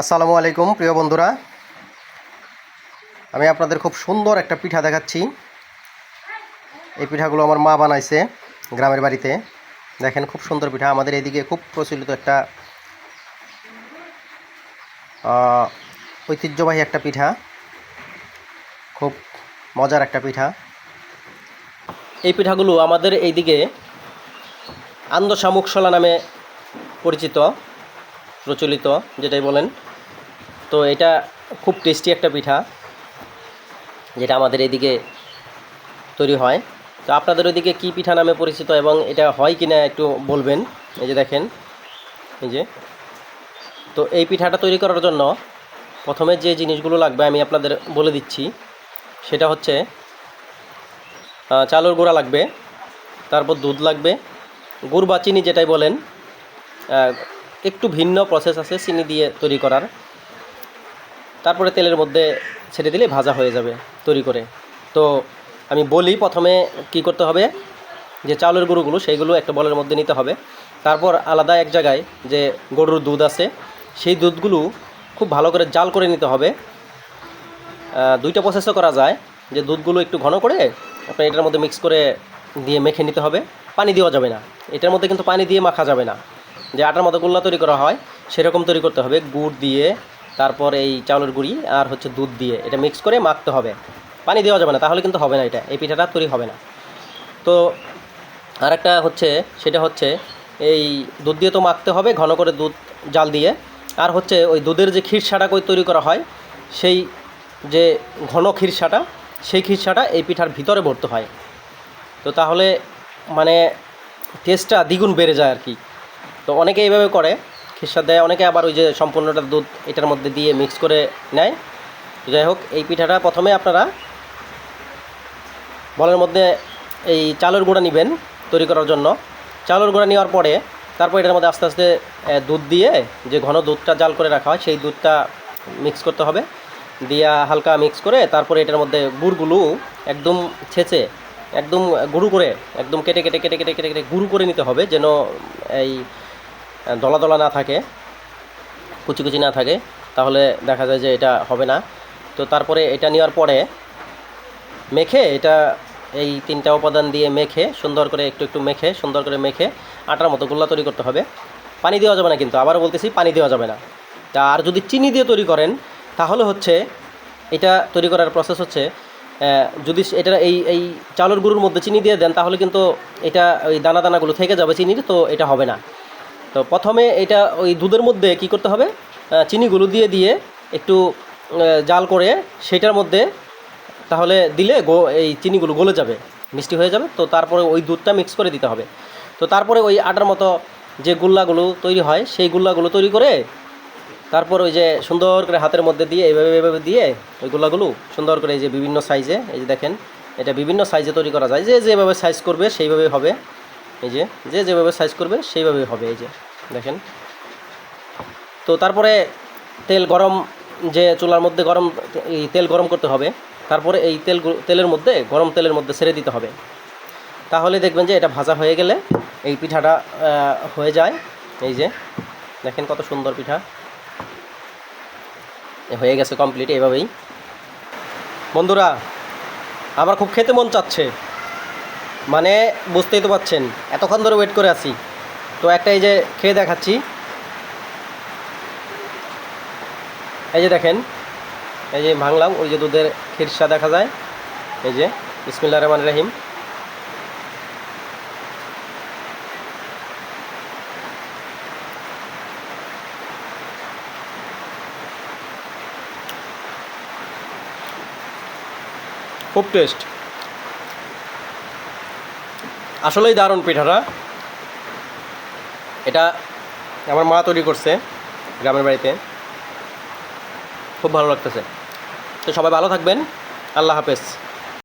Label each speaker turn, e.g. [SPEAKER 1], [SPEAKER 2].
[SPEAKER 1] আসসালামু আলাইকুম, প্রিয় বন্ধুরা। আমি আপনাদের খুব সুন্দর একটা পিঠা দেখাচ্ছি। এই পিঠাগুলো আমার মা বানাইছে গ্রামের বাড়িতে। দেখেন, খুব সুন্দর পিঠা। আমাদের এইদিকে খুব প্রচলিত একটা ঐতিহ্যবাহী একটা পিঠা। খুব মজার একটা পিঠা। এই পিঠাগুলো আমাদের এইদিকে আন্দ শামুকশলা নামে পরিচিত, প্রচলিত, যেটাই বলেন। তো এটা খুব টেস্টি একটা পিঠা, যেটা আমাদের এদিকে তৈরি হয়। তো আপনাদের ওইদিকে কী পিঠা নামে পরিচিত এবং এটা হয় কি না একটু বলবেন, এই যে দেখেন, এই যে। তো এই পিঠাটা তৈরি করার জন্য প্রথমে যে জিনিসগুলো লাগবে আমি আপনাদের বলে দিচ্ছি, সেটা হচ্ছে চালুর গুঁড়া লাগবে, তারপর দুধ লাগবে, গুড় বা চিনি যেটাই বলেন একটু ভিন্ন প্রসেস আছে চিনি দিয়ে তৈরি করার। তারপরে তেলের মধ্যে ছেড়ে দিলে ভাজা হয়ে যাবে তৈরি করে। তো আমি বলি প্রথমে কি করতে হবে, যে চাউলের গুঁড়োগুলো সেইগুলো একটা বলের মধ্যে নিতে হবে। তারপর আলাদা এক জায়গায় যে গরুর দুধ আছে, সেই দুধগুলো খুব ভালো করে জাল করে নিতে হবে। দুইটা প্রসেসও করা যায়, যে দুধগুলো একটু ঘন করে আপনার এটার মধ্যে মিক্স করে দিয়ে মেখে নিতে হবে। পানি দেওয়া যাবে না। এটার মধ্যে কিন্তু পানি দিয়ে মাখা যাবে না। যে আটার মতো গোল্লা তৈরি করা হয়, সেরকম তৈরি করতে হবে। গুড় দিয়ে তারপর এই চাউলের গুঁড়ি আর হচ্ছে দুধ দিয়ে এটা মিক্স করে মাখতে হবে। পানি দেওয়া যাবে না, তাহলে কিন্তু হবে না এটা। এই পিঠাটা তৈরি হবে না। তো আর একটা হচ্ছে, সেটা হচ্ছে এই দুধ দিয়ে তো মাখতে হবে, ঘন করে দুধ, জাল দিয়ে। আর হচ্ছে ওই দুধের যে ক্ষীরসাটা কই তৈরি করা হয়, সেই যে ঘন ক্ষীরসাটা, সেই ক্ষীরসাটা এই পিঠার ভিতরে ভরতে হয়। তো তাহলে মানে টেস্টটা দ্বিগুণ বেড়ে যায় আর কি। তো অনেকে এইভাবে করে খিরসা দেয়। অনেকে আবার ওই যে সম্পূর্ণটা দুধ এটার মধ্যে দিয়ে মিক্স করে নেয়। যাই হোক, এই পিঠাটা প্রথমে আপনারা বলের মধ্যে এই চালের গুঁড়া নেবেন তৈরি করার জন্য। চালের গুঁড়া নেওয়ার পরে তারপর এটার মধ্যে আস্তে আস্তে দুধ দিয়ে যে ঘন দুধটা জাল করে রাখা হয়, সেই দুধটা মিক্স করতে হবে। দিয়া হালকা মিক্স করে তারপরে এটার মধ্যে গুড়গুলো একদম ছেঁচে, একদম গুঁড়ো করে, একদম কেটে কেটে কেটে কেটে কেটে কেটে, গুঁড়ো করে নিতে হবে যেন এই দলা দলা না থাকে কুচি কুচি না থাকে, তাহলে দেখা যায় যে এটা হবে না। তো তারপরে এটা নেওয়ার পরে মেখে এটা, এই তিনটা উপাদান দিয়ে মেখে, সুন্দর করে একটু একটু মেখে, সুন্দর করে মেখে আটার মতো গোল্লা তৈরি করতে হবে। পানি দেওয়া যাবে না কিন্তু, আবারও বলতেছি পানি দেওয়া যাবে না। তা আর যদি চিনি দিয়ে তৈরি করেন, তাহলে হচ্ছে এটা তৈরি করার প্রসেস হচ্ছে যদি এটা এই এই চাউলের গুঁড়োর মধ্যে চিনি দিয়ে দেন, তাহলে কিন্তু এটা ওই দানা দানাগুলো থেকে যাবে চিনির, তো এটা হবে না। তো প্রথমে এটা ওই দুধের মধ্যে কি করতে হবে চিনিগুলো দিয়ে দিয়ে একটু জাল করে সেটার মধ্যে তাহলে দিলে গো, এই চিনিগুলো গলে যাবে, মিষ্টি হয়ে যাবে। তো তারপরে ওই দুধটা মিক্স করে দিতে হবে। তো তারপরে ওই আটার মতো যে গুল্লাগুলো তৈরি হয়, সেই গুল্লাগুলো তৈরি করে তারপর ওই যে সুন্দর করে হাতের মধ্যে দিয়ে এইভাবে এইভাবে দিয়ে ওই গুল্লাগুলো সুন্দর করে এই যে বিভিন্ন সাইজে এই যে দেখেন, এটা বিভিন্ন সাইজে তৈরি করা যায়। যে যেভাবে সাইজ করবে সেইভাবে হবে। এই যে যে যেভাবে সাইজ করবে, সেইভাবে হবে, এই যে, দেখেন। তো তারপরে তেল গরম, যে চুলার মধ্যে গরম, এই তেল গরম করতে হবে, তারপরে এই তেল তেলের মধ্যে, গরম তেলের মধ্যে ছেড়ে দিতে হবে। তাহলে দেখবেন যে এটা ভাজা হয়ে গেলে এই পিঠাটা হয়ে যায়। এই যে, দেখেন কত সুন্দর পিঠা। হয়ে গেছে কমপ্লিট এভাবেই। বন্ধুরা, আমার খুব খেতে মন চাচ্ছে। মানে বুঝতেই তো পাচ্ছেন, এতক্ষণ ধরে ওয়েট করে আছি। তো একটা এই যে খেয়ে দেখাচ্ছি। এই যে দেখেন, এই যে ভাঙলাম, ওই যে দুধের খিরসা দেখা যায়। এই যে বিসমিল্লা রহমান রাহিম। খুব টেস্ট আসলেই দারুণ পিঠাটা। এটা আমার মা তৈরি করছে গ্রামের বাড়িতে। খুব ভালো লাগতেছে। তো সবাই ভালো থাকবেন। আল্লাহ হাফেজ।